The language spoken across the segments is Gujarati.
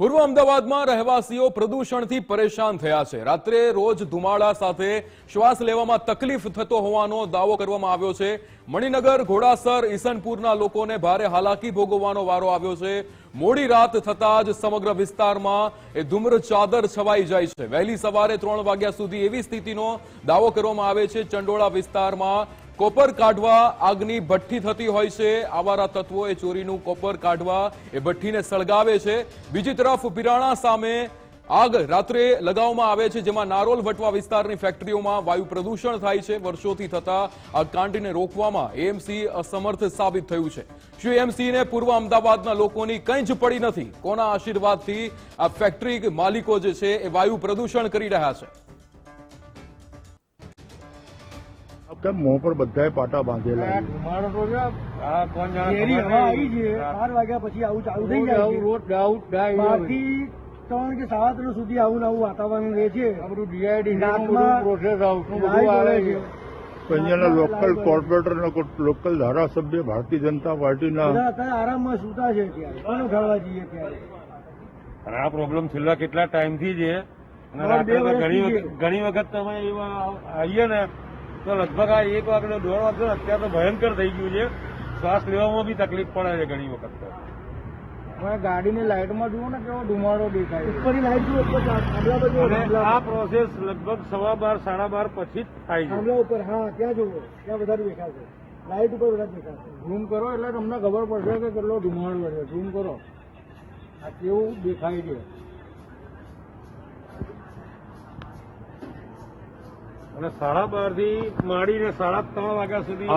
પૂર્વ અમદાવાદમાં રહેવાસીઓ પ્રદૂષણથી પરેશાન થયા છે. રાત્રે રોજ ધુમાડા સાથે શ્વાસ લેવામાં તકલીફ થતો હોવાનો દાવો કરવામાં આવ્યો છે. મણિનગર, ઘોડાસર, ઈસનપુરના લોકોને ભારે હાલાકી ભોગવવાનો વારો આવ્યો છે. મોડી રાત થતા જ સમગ્ર વિસ્તારમાં એ ધુમ્ર ચાદર છવાઈ જાય છે. વહેલી સવારે ત્રણ વાગ્યા સુધી એવી સ્થિતિનો દાવો કરવામાં આવે છે. ચંડોળા વિસ્તારમાં કોપર કાઢવા આગની ભઠ્ઠી થતી હોય છે. આવારા તત્વો એ ચોરીનું કોપર કાઢવા એ ભઠ્ઠીને સળગાવે છે. બીજી તરફ પિરાણા સામે આગ રાત્રે લગાવવામાં આવે છે, જેમાં નારોલ વટવા વિસ્તારની ફેક્ટરીઓમાં વાયુ પ્રદૂષણ થાય છે. વર્ષોથી થતા આ કાંડીને રોકવામાં એએમસી અસમર્થ સાબિત થયું છે. શું એએમસીને પૂર્વ અમદાવાદના લોકોની કંઈ જ પડી નથી? કોના આશીર્વાદથી આ ફેક્ટરી માલિકો જે છે એ વાયુ પ્રદૂષણ કરી રહ્યા છે? કેમ મોં પર બધાએ પાટા બાંધેલા છે? મારો તો છે, આ કોણ જાણે ઘેરી ખબર હવા આવી છે બાર વાગ્યા પછી આવું ચાલુ થઈ જાય છે. રોજ ડાઉટ ડાય બારથી ત્રણ કે સાડા ત્રણ સુધી આવું ને આવું વાતાવરણ રહે છે. આ બધું ડીઆઈડી પ્રોસેસ આવતું બધું આવે છે. છે. તો અહીંયાના લોકલ કોર્પોરેટર લોકલ ધારાસભ્ય ભારતીય જનતા પાર્ટીના બધા અત્યારે આરામમાં સૂતા છે ત્યારે કોને ઉઠાડવા જઈએ ત્યારે અને આ પ્રોબ્લેમ છેલ્લા કેટલા ટાઈમથી છે. અને હા, બે રાત્રે તો ઘણી વખત ઘણી વખત તમે એવા આવીએ ને તો લગભગ આ એક વાગ્યો દોઢ વાગ્યો અત્યારે તો ભયંકર થઈ ગયું છે. શ્વાસ લેવામાં બી તકલીફ પડે છે ઘણી વખત તો. ગાડીની લાઇટમાં જુઓ ને કેવો ધુમાડો દેખાય ઉપરની લાઈટ જુઓ આ પ્રોસેસ લગભગ સવા બાર સાડા બાર પછી જ થાય છે. થાંભલા ઉપર હા ત્યાં જુઓ. ત્યાં વધારે દેખાશે લાઇટ ઉપર વધારે દેખાશે ઝૂમ કરો એટલે તમને ખબર પડશે કે કેટલો ધુમાડો છે. ઝૂમ કરો. આ કેવું દેખાય છે? અને સાડા બારથી માંડીને સાડા ત્રણ વાગ્યા સુધી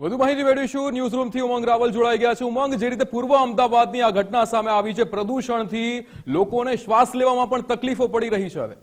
વધુ માહિતી મેળવીશું. ન્યૂઝ રૂમથી ઉમંગ રાવલ જોડાઈ ગયા છે. ઉમંગ જે રીતે પૂર્વ અમદાવાદની આ ઘટના સામે આવી છે પ્રદૂષણથી લોકોને શ્વાસ લેવામાં પણ તકલીફો પડી રહી છે હવે.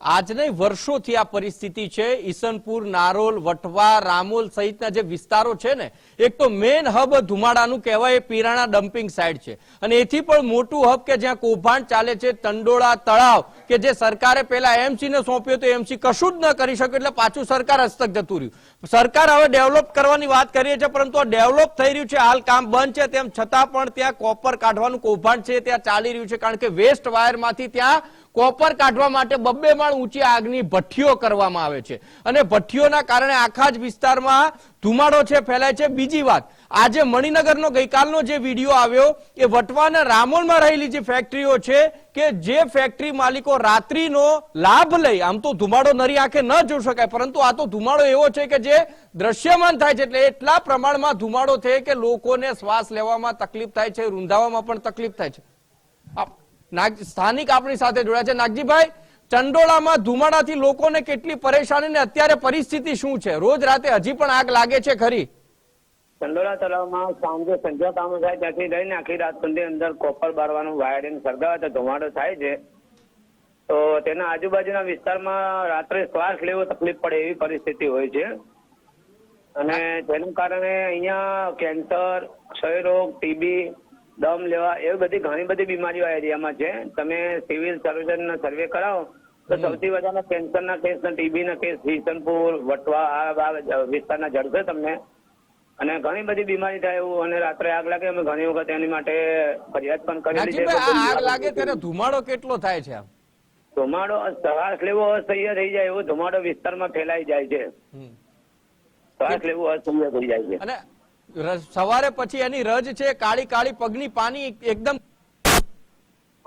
આજ નહીં વર્ષોથી આ પરિસ્થિતિ છે. ઈસનપુર નારોલ વટવા રામોલ સહિતના જે વિસ્તારો છે ને એક તો મેઇન હબ ધુમાડાનું કહેવાય એ પીરાણા ડમ્પિંગ સાઇટ છે. અને એથી પણ મોટું હબ કે જ્યાં કૌભાંડ ચાલે છે તંડોળા તળાવ કે જે સરકારે પેલા એમસી ને સોંપ્યો તો એમસી કશું જ ન કરી શક્યું, એટલે પાછું સરકાર હસ્તક જતું રહ્યું. સરકાર હવે ડેવલપ કરવાની વાત કરીએ છીએ, પરંતુ ડેવલપ થઈ રહ્યું છે, હાલ કામ બંધ છે, તેમ છતાં પણ ત્યાં કોપર કાઢવાનું કૌભાંડ છે, ત્યાં ચાલી રહ્યું છે, કારણ કે વેસ્ટ વાયરમાંથી ત્યાં કોપર કાઢવા માટે બબ્બે માળ ઊંચી આગની ભઠ્ઠીઓ કરવામાં આવે છે. અને ભઠ્ઠીઓના કારણે આખા જ વિસ્તારમાં ધુમાડો છે, ફેલાય છે. બીજી વાત, આજે મણિનગરનો ગઈકાલનો જે વીડિયો આવ્યો, એ વટવાના રામોલમાં રહેલી જે ફેક્ટરીઓ છે, કે જે ફેક્ટરી માલિકો રાત્રિનો લાભ લઈ, આમ તો ધુમાડો નરી આંખે ન જોઈ શકાય, પરંતુ આ તો ધુમાડો એવો છે કે જે દ્રશ્યમાન થાય છે. એટલે એટલા પ્રમાણમાં ધુમાડો થયે કે લોકોને શ્વાસ લેવામાં તકલીફ થાય છે, રૂંધાવામાં પણ તકલીફ થાય છે. સ્થાનિક આપણી સાથે જોડાયા છે. નાગજીભાઈ, ચંડોળામાં ધુમાડાથી લોકોને કેટલી પરેશાની ને અત્યારે પરિસ્થિતિ શું છે? રોજ રાતે હજી પણ આગ લાગે છે ખરી? ચંડોળા તળાવમાં સાંજે સંધ્યા કામ થાય ત્યાંથી લઈને આખી રાત સુધી અંદર કોપર બારવાનું વાયરિંગ સળગાવે તો ધુમાડો થાય છે. તો તેના આજુબાજુના વિસ્તારમાં રાત્રે શ્વાસ લેવો તકલીફ પડે એવી પરિસ્થિતિ હોય છે. અને તેનું કારણે અહીંયા કેન્સર, ક્ષયરોગ, ટીબી દમ લેવા એવી બધી ઘણી બધી બીમારીઓ આ એરિયામાં છે. તમે સિવિલ સર્જનનો સર્વે કરાવો તો સૌથી વધારે કેન્સરના કેસ ને ટીબીના કેસ વિસનપુર વટવા આ વિસ્તારના જડશે તમને. અને ઘણી બધી બીમારી થાય એવું અને રાત્રે આગ લાગે અમે ઘણી વખત એની માટે ફરિયાદ પણ કરેલી છે. આગ લાગે ત્યારે ધુમાડો કેટલો થાય છે ધુમાડો શ્વાસ લેવો અસહ્ય થઈ જાય એવો ધુમાડો વિસ્તારમાં ફેલાઈ જાય છે. શ્વાસ લેવું અસહ્ય થઈ જાય છે. અને સવારે પછી એની રજ છે, કાળી કાળી પગની પાની એકદમ.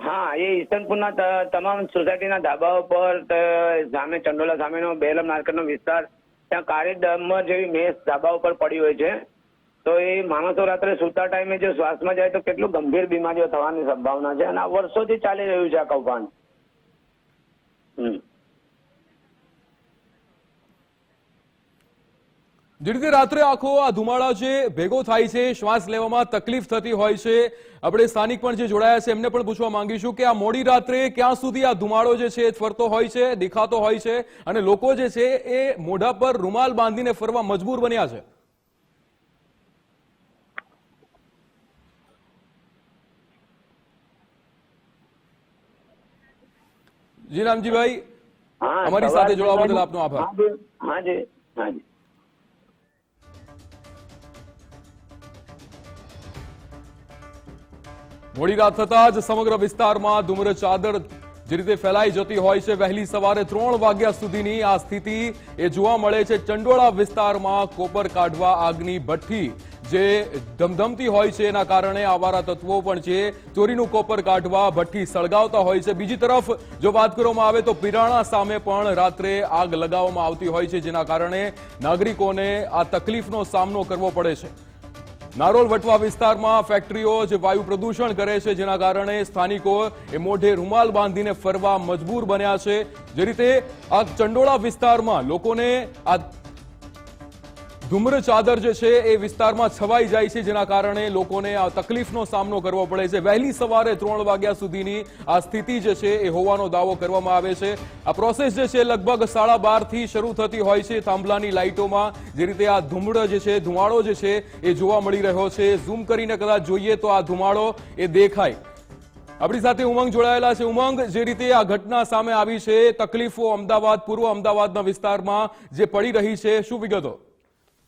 હા, એ ઈસનપુરના તમામ સોસાયટીના ધાબાઓ પર, ત- સામે ચંડોલા સામેનો બેલમ માર્કેટનો વિસ્તાર, ત્યાં કાળી ડમર જેવી મેસ ધાબા ઉપર પડી હોય છે. તો એ માણસો રાત્રે સૂતા ટાઈમે જો શ્વાસમાં જાય તો કેટલું ગંભીર બીમારીઓ થવાની સંભાવના છે અને આ વર્ષોથી ચાલી રહ્યું છે આ કૌભાંડ. હમ. જે રીતે રાત્રે આખો આ ધુમાડા છે ભેગો થાય છે શ્વાસ લેવામાં તકલીફ થતી હોય છે. આપણે સ્થાનિક પણ જે જોડાયા છે એમને પણ પૂછવા માંગીશું કે આ મોડી રાત્રે ક્યાં સુધી આ ધુમાડો જે છે ફરતો હોય છે દેખાતો હોય છે અને લોકો જે છે એ મોઢા પર રૂમાલ બાંધીને ફરવા મજબૂર બન્યા છે. જી રામજીભાઈ અમારી સાથે જોડાવા બદલ આપનો આભાર. હાજી હાજી મોડી રાત થતા જ સમગ્ર વિસ્તારમાં ધુમ્ર ચાદર જે રીતે ફેલાઈ જતી હોય છે, વહેલી સવારે ત્રણ વાગ્યા સુધીની આ સ્થિતિ એ જોવા મળે છે. ચંડોળા વિસ્તારમાં કોપર કાઢવા આગની ભઠ્ઠી જે ધમધમતી હોય છે, એના કારણે આવારા તત્વો પણ છે. ચોરીનું કોપર કાઢવા ભઠ્ઠી સળગાવતા હોય છે. બીજી તરફ, જો વાત કરવામાં આવે તો પિરાણા સામે પણ રાત્રે આગ લગાવવામાં આવતી હોય છે, જેના કારણે નાગરિકોને આ તકલીફનો સામનો કરવો પડે છે. નારોલ વટવા વિસ્તારમાં ફેક્ટરીઓ જે વાયુ પ્રદૂષણ કરે છે, જેના કારણે સ્થાનિકો એ મોઢે રૂમાલ બાંધીને ફરવા મજબૂર બન્યા છે. જે રીતે આ ચંડોળા વિસ્તારમાં લોકોને આ ધૂમ્ર ચાદર જે છે એ વિસ્તારમાં છવાઈ જાય છે, જેના કારણે લોકોને આ તકલીફનો સામનો કરવો પડે છે. વહેલી સવારે ત્રણ વાગ્યા સુધીની આ સ્થિતિ જે છે એ હોવાનો દાવો કરવામાં આવે છે. આ પ્રોસેસ જે છે લગભગ સાડા બારથી શરૂ થતી હોય છે. થાંભલાની લાઇટોમાં જે રીતે આ ધૂમ્ર જે છે, ધુમાડો જે છે એ જોવા મળી રહ્યો છે. ઝૂમ કરીને કદાચ જોઈએ તો આ ધુમાડો એ દેખાય. આપણી સાથે ઉમંગ જોડાયેલા છે. ઉમંગ, જે રીતે આ ઘટના સામે આવી છે, તકલીફો અમદાવાદ, પૂર્વ અમદાવાદના વિસ્તારમાં જે પડી રહી છે, શું વિગતો?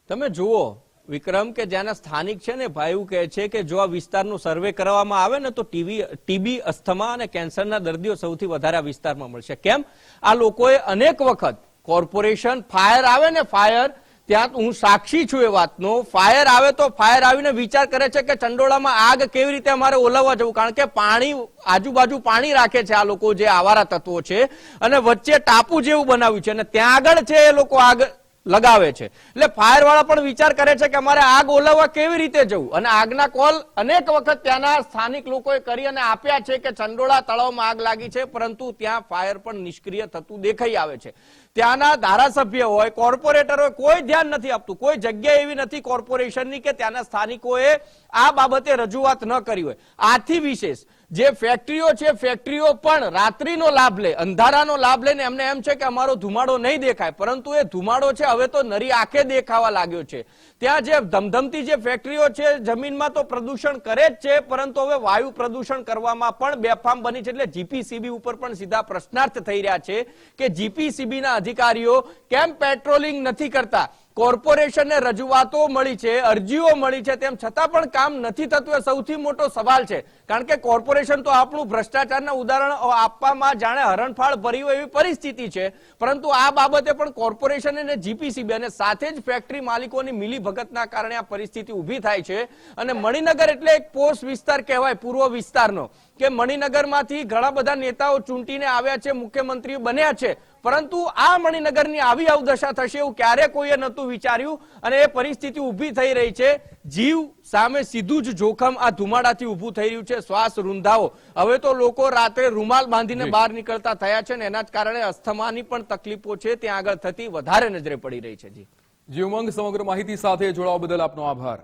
તમે જુઓ, વિક્રમ કે જ્યાંના સ્થાનિક છે ને ભાઈ કહે છે કે જો આ વિસ્તારનું સર્વે કરવામાં આવે ને, તો ટીવી, ટીબી અસ્થમા અને કેન્સરના દર્દીઓ સૌથી વધારે આ વિસ્તારમાં મળશે. કેમ? આ લોકોએ અનેક વખત કોર્પોરેશન, ફાયર આવે ને ફાયર, ત્યાં હું સાક્ષી છું એ વાતનો, ફાયર આવે તો ફાયર આવીને વિચાર કરે છે કે ચંડોળામાં આગ કેવી રીતે અમારે ઓલવવા જવું? કારણ કે પાણી, આજુબાજુ પાણી રાખે છે આ લોકો જે આવારા તત્વો છે અને વચ્ચે ટાપુ જેવું બનાવ્યું છે અને ત્યાં આગળ છે એ લોકો આગ લગાવે છે. એટલે ફાયર વાળા પણ વિચાર કરે છે કે અમારે આગ ઓલવવા કેવી રીતે જવું? અને આગના કોલ અનેક વખત ત્યાંના સ્થાનિક લોકોએ કરી અને આપ્યા છે કે ચંડોળા તળાવમાં આગ લાગી છે, પરંતુ ત્યાં ફાયર પણ નિષ્ક્રિય થતું દેખાઈ આવે છે. ત્યાંના ધારાસભ્ય હોય, કોર્પોરેટર હોય, કોઈ ધ્યાન નથી આપતું. કોઈ જગ્યા એવી નથી કોર્પોરેશનની કે ત્યાંના સ્થાનિકોએ આ બાબતે રજૂઆત ન કરી હોય. આથી વિશેષ જે ફેક્ટરીઓ છે, ફેક્ટરીઓ પણ રાત્રિનો લાભ લે, અંધારાનો લાભ લઈને એમને એમ છે કે અમારો ધુમાડો નહીં દેખાય, પરંતુ એ ધુમાડો છે, હવે તો નરી આંખે દેખાવા લાગ્યો છે. ત્યાં જે ધમધમતી જે ફેક્ટરીઓ છે, જમીનમાં તો પ્રદૂષણ કરે જ છે, પરંતુ હવે વાયુ પ્રદૂષણ કરવામાં પણ બેફામ બની છે, એટલે જીપીસીબી ઉપર પણ સીધા પ્રશ્નાર્થ થઈ રહ્યા છે કે જીપીસીબી ના અધિકારીઓ કેમ પેટ્રોલિંગ નથી કરતા? કોર્પોરેશનને રજૂઆતો મળી છે, અરજીઓ મળી છે, તેમ છતાં પણ કામ નથી થતું એ સૌથી મોટો સવાલ છે. કારણ કે કોર્પોરેશન તો આપણું ભ્રષ્ટાચારના ઉદાહરણ આપવામાં જાણે હરણફાળ ભરી એવી પરિસ્થિતિ છે. પરંતુ આ બાબતે પણ કોર્પોરેશન અને જીપીસીબી અને સાથે જ ફેક્ટરી માલિકોની મિલી ભગતના કારણે આ પરિસ્થિતિ ઊભી થાય છે. અને મણિનગર એટલે એક પોસ્ટ વિસ્તાર કહેવાય, પૂર્વ વિસ્તારનો. કે મણિનગરમાંથી ઘણા બધા નેતાઓ ચૂંટીને આવ્યા છે, મુખ્યમંત્રીઓ બન્યા છે. પરંતુ આ મણિનગરની આવી અવદશા થશે એવું ક્યારે કોઈએ નહોતું વિચાર્યું અને એ પરિસ્થિતિ ઊભી થઈ રહી છે. જીવ સામે સીધું જ જોખમ આ ધુમાડાથી ઊભું થઈ રહ્યું છે. શ્વાસ રૂંધાવો. હવે તો લોકો રાત્રે રૂમાલ બાંધીને બહાર નીકળતા થયા છે ને એના જ કારણે અસ્થમાની પણ તકલીફો છે. ત્યાં આગળ થતી વધારે નજરે પડી રહી છે. જી. જી ઉમંગ સમગ્ર માહિતી સાથે જોડાવા બદલ આપનો આભાર.